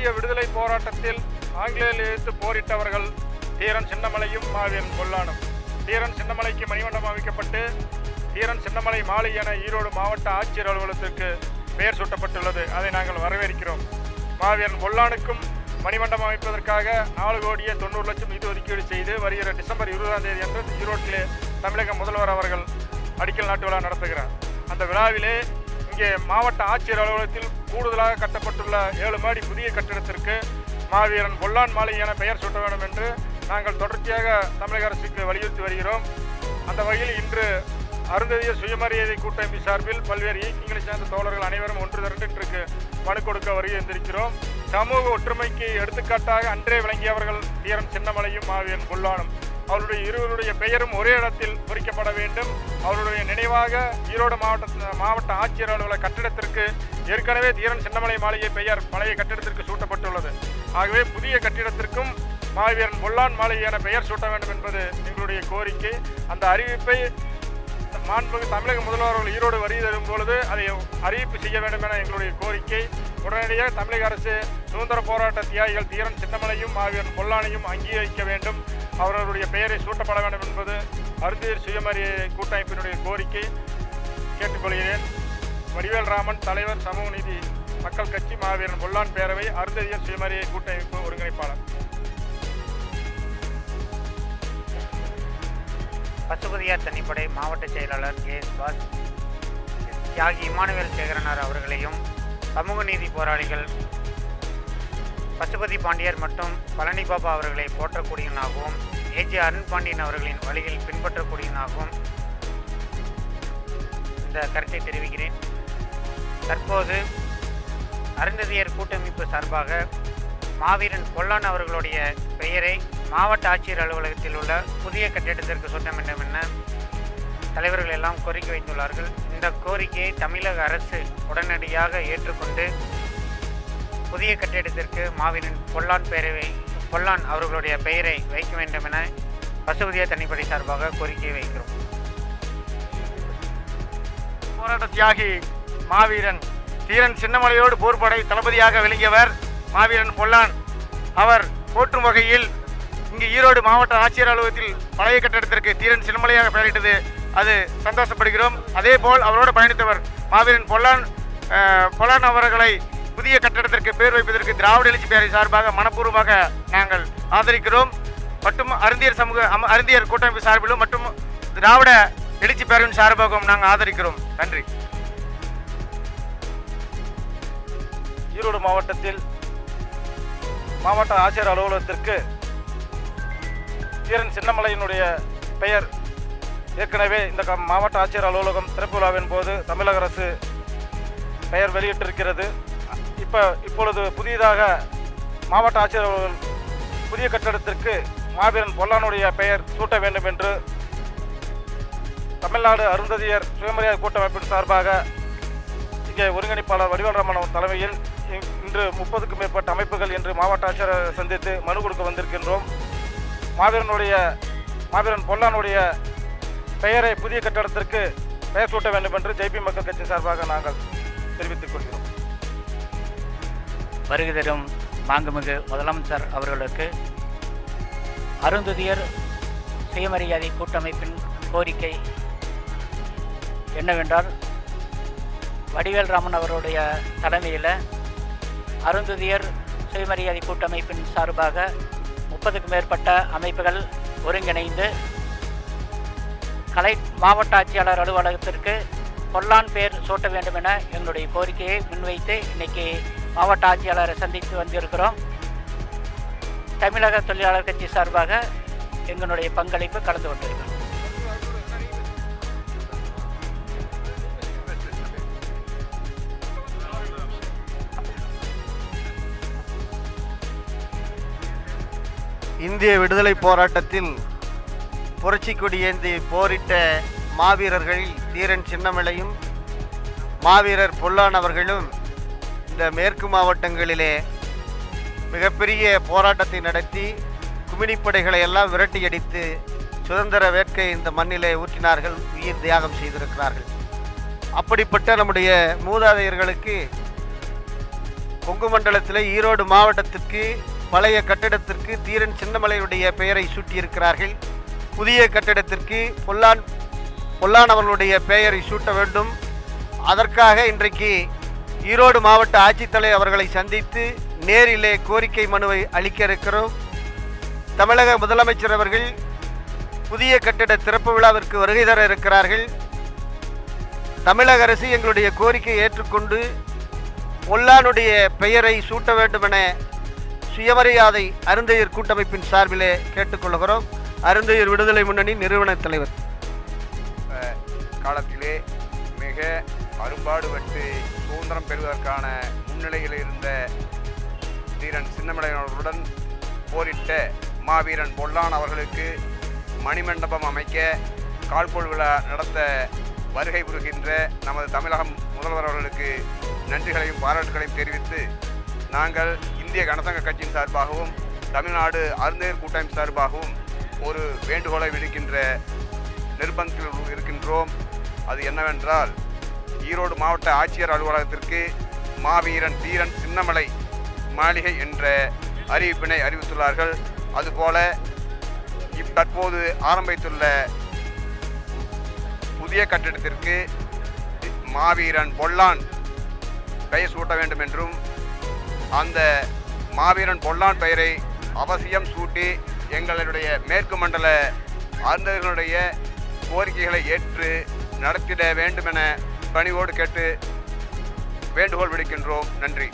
போராட்டத்தில் ஆங்கிலேயர் எதிர்த்து போரிட்டவர்கள் தீரன் சின்னமலையும் மாவீரன் கொல்லானும் தீரன் சின்னமலைக்கு மணிமண்டபம் அமைக்கப்பட்டு தீரன் சின்னமலை மாலை என ஈரோடு மாவட்ட ஆட்சியர் அலுவலகத்திற்கு பெயர் சூட்டப்பட்டுள்ளது. அதை நாங்கள் வரவேற்கிறோம். மாவீரன் கொல்லானுக்கும் மணிமண்டபம் அமைப்பதற்காக நாலு கோடியே தொண்ணூறு லட்சம் நிதி ஒதுக்கீடு செய்து வருகிற டிசம்பர் இருபதாம் தேதி அன்று ஈரோட்டிலே தமிழக முதல்வர் அவர்கள் அடிக்கல் நாட்டு விழா நடத்துகிறார். அந்த விழாவிலே இங்கே மாவட்ட ஆட்சியர் அலுவலகத்தில் கூடுதலாக கட்டப்பட்டுள்ள ஏழு மாடி புதிய கட்டிடத்திற்கு மாவீரன் பொல்லான் மாலை என பெயர் சூட்ட வேண்டும் என்று நாங்கள் தொடர்ச்சியாக தமிழக அரசுக்கு வலியுறுத்தி வருகிறோம். அந்த வகையில் இன்று அருந்ததிய சுயமரியாதை கூட்டமைப்பு சார்பில் பல்வேறு இயக்கங்களை சேர்ந்த தோழர்கள் அனைவரும் ஒன்று திரண்டு இன்றைக்கு மனு கொடுக்க வருகை சமூக ஒற்றுமைக்கு எடுத்துக்காட்டாக அன்றே விளங்கியவர்கள் தீரன் சின்னமலையும் மாவீரன் கொல்லானும் அவருடைய இருவருடைய பெயரும் ஒரே இடத்தில் பொறிக்கப்பட வேண்டும். அவருடைய நினைவாக ஈரோடு மாவட்ட மாவட்ட ஆட்சியர் அலுவலக கட்டிடத்திற்கு ஏற்கனவே தீரன் சின்னமலை மாளிகை பெயர் பழைய கட்டிடத்திற்கு சூட்டப்பட்டுள்ளது. ஆகவே புதிய கட்டிடத்திற்கும் மாவீரன் பொல்லான் மாளிகை என பெயர் சூட்ட வேண்டும் என்பது எங்களுடைய கோரிக்கை. அந்த அறிவிப்பை மாண்புமிகு தமிழக முதல்வர் ஈரோடு வருகை தரும் பொழுது அதை அறிவிப்பு செய்ய வேண்டும் என எங்களுடைய கோரிக்கை. உடனடியாக தமிழக அரசு சுதந்திர போராட்ட தியாகிகள் தீரன் சின்னமலையும் மாவீரன் பொல்லானையும் அங்கீகரிக்க வேண்டும். அவர்களுடைய பெயரை சூட்டப்பட வேண்டும் என்பது அருந்தீர் சுயமரியாதை கூட்டமைப்பினுடைய கோரிக்கை. கேட்டுக்கொள்கிறேன். வடிவேல் ராமன் தலைவர் சமூக நீதி மக்கள் கட்சி மாவீரன் பொல்லான் பேரவை அருந்ததியர் சுயமரியாதை கூட்டமைப்பு ஒருங்கிணைப்பாளர். பசுபதியார் தனிப்படை மாவட்ட செயலாளர் கே. எஸ் பாஸ் தியாகி இமானுவேல் சேகரனார் அவர்களையும் சமூக நீதி போராளிகள் பசுபதி பாண்டியர் மற்றும் பழனி பாபா அவர்களை போற்றக்கூடியவனாகவும் ஏஜே அருண் பாண்டியன் அவர்களின் வழியில் பின்பற்றக்கூடியவனாகவும் இந்த கருத்தை தெரிவிக்கிறேன். தற்போது அருந்ததியர் கூட்டமைப்பு சார்பாக மாவீரன் பொல்லான் அவர்களுடைய பெயரை மாவட்ட ஆட்சியர் அலுவலகத்தில் உள்ள புதிய கட்டிடத்திற்கு சூட்ட வேண்டும் என தலைவர்கள் எல்லாம் கோரிக்கை வைத்துள்ளார்கள். இந்த கோரிக்கையை தமிழக அரசு உடனடியாக ஏற்றுக்கொண்டு புதிய கட்டிடத்திற்கு மாவீரன் பொல்லான் பேரவை பொல்லான் அவர்களுடைய பெயரை வைக்க வேண்டும் என பசுபதிய தனிப்படை சார்பாக கோரிக்கை வைக்கிறோம். போராட்ட தியாகி மாவீரன் தீரன் சின்னமலையோடு போர்படை தளபதியாக விளங்கியவர் மாவீரன் பொல்லான். அவர் போற்றும் வகையில் இங்கு ஈரோடு மாவட்ட ஆட்சியர் அலுவலகத்தில் பழைய கட்டடத்திற்கு தீரன் சின்னமலையாக பெயரிட்டது. அது சந்தோஷப்படுகிறோம். அதே போல் அவரோடு பயணித்தவர் மாவீரன் பொல்லான் பொல்லான் அவர்களை புதிய கட்டடத்திற்கு பேர் வைப்பதற்கு திராவிட எழுச்சி பேரை சார்பாக மனப்பூர்வமாக நாங்கள் ஆதரிக்கிறோம். மற்றும் அருந்தியர் சமூக அருந்தியர் கூட்டமைப்பு சார்பிலும் மற்றும் திராவிட எழுச்சி பேரவின் சார்பாகவும் நாங்கள் ஆதரிக்கிறோம். நன்றி. ஈரோடு மாவட்டத்தில் மாவட்ட ஆட்சியர் அலுவலகத்திற்கு தீரன் சின்னமலையினுடைய பெயர் ஏற்கனவே இந்த மாவட்ட ஆட்சியர் அலுவலகம் திறப்பு விழாவின் போது தமிழக அரசு பெயர் வெளியிட்டிருக்கிறது. இப்போ இப்பொழுது புதியதாக மாவட்ட ஆட்சியர் அவர்கள் புதிய கட்டடத்திற்கு மாவீரன் பொல்லானுடைய பெயர் சூட்ட வேண்டும் என்று தமிழ்நாடு அருந்ததியர் சுயமரியாதை கூட்டமைப்பின் சார்பாக இங்கே ஒருங்கிணைப்பாளர் வடிவல்ராமன் தலைமையில் இன்று முப்பதுக்கும் மேற்பட்ட அமைப்புகள் இன்று மாவட்ட ஆட்சியரை சந்தித்து மனு கொடுக்க வந்திருக்கின்றோம். மாவீரனுடைய மாவீரன் பொல்லானுடைய பெயரை புதிய கட்டடத்திற்கு பெயர் சூட்ட வேண்டும் என்று ஜெய்பி மக்கள் கட்சி சார்பாக நாங்கள் தெரிவித்துக் கொள்கிறோம். வருகை தரும் மாண்புமிகு முதலமைச்சர் அவர்களுக்கு அருந்ததியர் சுயமரியாதை கூட்டமைப்பின் கோரிக்கை என்னவென்றால் வடிவேல்ராமன் அவருடைய தலைமையில் அருந்ததியர் சுயமரியாதை கூட்டமைப்பின் சார்பாக முப்பதுக்கும் மேற்பட்ட அமைப்புகள் ஒருங்கிணைந்து கலை மாவட்ட ஆட்சியாளர் அலுவலகத்திற்கு பொல்லான் பேர் சூட்ட வேண்டும் என எங்களுடைய கோரிக்கையை முன்வைத்து இன்னைக்கு மாவட்ட ஆட்சியாளரை சந்தித்து வந்திருக்கிறோம். தமிழக தொழிலாளர் கட்சி சார்பாக எங்களுடைய பங்களிப்பு கலந்து கொண்டிருக்கிறோம் இந்திய விடுதலை போராட்டத்தில் புரட்சி கொடியேந்தி போரிட்ட மாவீரர்களில் தீரன் சின்னமலையும் மாவீரர் பொல்லானவர்களும் இந்த மேற்கு மாவட்டங்களிலே மிகப்பெரிய போராட்டத்தை நடத்தி குமினிப்படைகளை எல்லாம் விரட்டியடித்து சுதந்திர வேட்கை இந்த மண்ணிலே ஊற்றினார்கள் உயிர் தியாகம் செய்திருக்கிறார்கள். அப்படிப்பட்ட நம்முடைய மூதாதையர்களுக்கு கொங்கு மண்டலத்தில் ஈரோடு மாவட்டத்திற்கு பழைய கட்டிடத்திற்கு தீரன் சின்னமலையுடைய பெயரை சூட்டியிருக்கிறார்கள். புதிய கட்டிடத்திற்கு பொல்லான் பொல்லானவர்களுடைய பெயரை சூட்ட வேண்டும். அதற்காக இன்றைக்கு ஈரோடு மாவட்ட ஆட்சித்தலைவர் அவர்களை சந்தித்து நேரிலே கோரிக்கை மனுவை அளிக்க இருக்கிறோம் தமிழக முதலமைச்சர் அவர்கள் புதிய கட்டிட திறப்பு விழாவிற்கு வருகை தர இருக்கிறார்கள். தமிழக அரசு எங்களுடைய கோரிக்கையை ஏற்றுக்கொண்டு பொல்லானுடைய பெயரை சூட்ட வேண்டுமென சுயமரியாதை அருந்தையர் கூட்டமைப்பின் சார்பிலே கேட்டுக்கொள்கிறோம். அருந்தையர் விடுதலை முன்னணி நிறுவன தலைவர். காலத்திலே மிக அரும்பாடுபட்டு சுதந்திரம் பெறுவதற்கான முன்னிலையில் இருந்த வீரன் சின்னமலையனவர்களுடன் போரிட்ட மாவீரன் பொல்லான் அவர்களுக்கு மணிமண்டபம் அமைக்க கால்கோள் விழா நடத்த வருகை புரிகின்ற நமது தமிழகம் முதல்வர் அவர்களுக்கு நன்றிகளையும் பாராட்டுகளையும் தெரிவித்து நாங்கள் இந்திய கனசங்க கட்சியின் சார்பாகவும் தமிழ்நாடு அருந்தேர் கூட்டமைப்பு சார்பாகவும் ஒரு வேண்டுகோளை விடுக்கின்ற நிர்பந்தத்தில் இருக்கின்றோம். அது என்னவென்றால் ஈரோடு மாவட்ட ஆட்சியர் அலுவலகத்திற்கு மாவீரன் தீரன் சின்னமலை மாளிகை என்ற அறிவிப்பினை அறிவித்துள்ளார்கள். அதுபோல இப் தற்போது ஆரம்பித்துள்ள புதிய கட்டிடத்திற்கு மாவீரன் பொல்லான் பெயர் சூட்ட வேண்டும் என்றும் அந்த மாவீரன் பொல்லான் பெயரை அவசியம் சூட்டி எங்களுடைய மேற்கு மண்டல ஆர்ந்தர்களுடைய கோரிக்கைகளை ஏற்று நடத்திட வேண்டுமென பணிவோடு கேட்டு வேண்டுகோள் விடுக்கின்றோம். நன்றி.